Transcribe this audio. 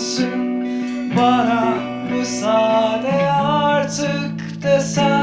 olsun Bana müsaade artık desen